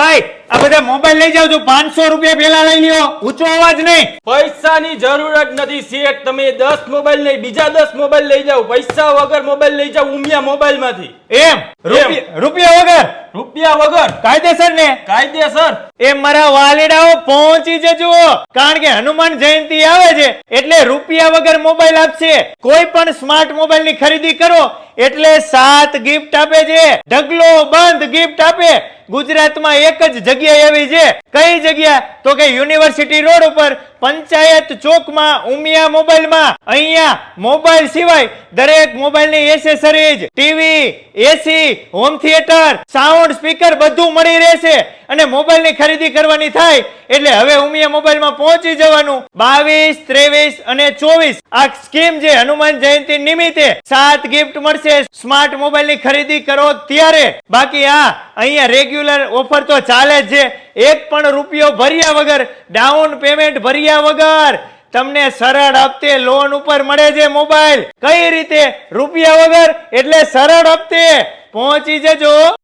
ભાઈ આ બધા મોબાઈલ લઈ જાવ છું પાંચસો રૂપિયા પેલા લઈ લ્યો. ઊંચો અવાજ નહીં. પૈસાની જરૂર જ નથી શેઠ. તમે દસ મોબાઈલ નહીં બીજા દસ મોબાઈલ લઈ જાઓ. પૈસા વગર મોબાઈલ લઈ જાઓ ઉમિયા મોબાઈલમાંથી એમ? રૂપિયા રૂપિયા વગર? રૂપિયા વગર. કાયદેસર ને? કાયદેસર. એ મારા વાલીડાઓ પહોંચી જજો. કારણ કે હનુમાન જયંતિ આવે છે એટલે રૂપિયા વગર મોબાઈલ આપશે. કોઈ પણ સ્માર્ટ મોબાઈલની ખરીદી કરો એટલે સાત ગિફ્ટ આપે છે. ઢગલો બંધ ગિફ્ટ આપે. ગુજરાતમાં એક જ જગ્યા એવી છે. કઈ જગ્યા? તો કે યુનિવર્સિટી રોડ ઉપર પંચાયત ચોકમાં ઉમિયા મોબાઈલમાં. અહીંયા મોબાઈલ સિવાય દરેક મોબાઈલની accessories TV AC home theatre sound speaker બધું મળી રહેશે અને મોબાઈલની ખરીદી કરવાની થાય એટલે હવે ઉમિયા મોબાઈલમાં પહોંચી જવાનું. બાવીસ, ત્રેવીસ અને ચોવીસ. આ સ્કીમ જે હનુમાન જયંતિ નિમિત્તે સાત ગિફ્ટ મળશે. સ્માર્ટ મોબાઈલની ખરીદી કરો ત્યારે. બાકી આ અહીંયા રેગ્યુલર ઓફર તો ચાલે જ છે. એક પણ રૂપિયો ભર્યા વગર ડાઉન પેમેન્ટ ભર્યા વગર તમને સરળ હપ્તે લોન ઉપર મળે છે મોબાઈલ. કઈ રીતે? રૂપિયા વગર એટલે સરળ હપ્તે. પહોંચી જજો.